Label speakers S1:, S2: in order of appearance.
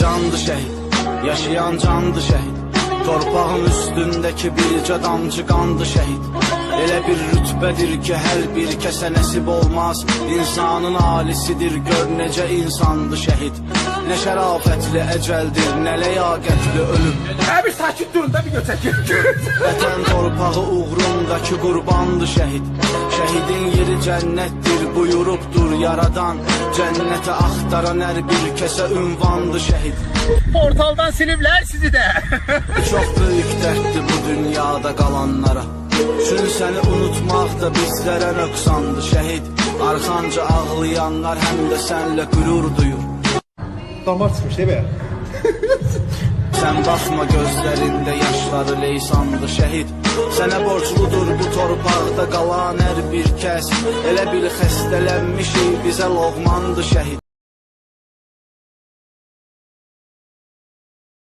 S1: candı şehit Yaşayan candı şehit Torpağın üstündeki bircə damcı qandı şehit Elə bir rütbədir ki hər bir kəsə nəsib olmaz. İnsanın alisidir gör necə insandı şehit. Nə şərafətli əcəldir nə ləyaqətli ölüm.
S2: Ha bir sakit durun da bir göçek.
S1: Vətən torpağı uğrundakı qurbandı şəhid Şəhidin yeri cənnətdir buyurubdur yaradan. Cənnəti axtaran hər bir kəsə ünvandı şəhid
S2: Portaldan silivler sizi de.
S1: Çox böyük dərddir bu dünyada qalanlara Çün səni unutmaq da bizlərə nöqsandı şəhid Arxanca ağlayanlar həm də sənlə qürur duyur.
S2: Damar çıkmış değil mi?
S1: Sən baxma gözlərində yaşları leysandı şəhid Sənə borcludur bu torpaqda qalan hər bir kəs Elə bil xəstələnmişik bizə loğmandı şəhid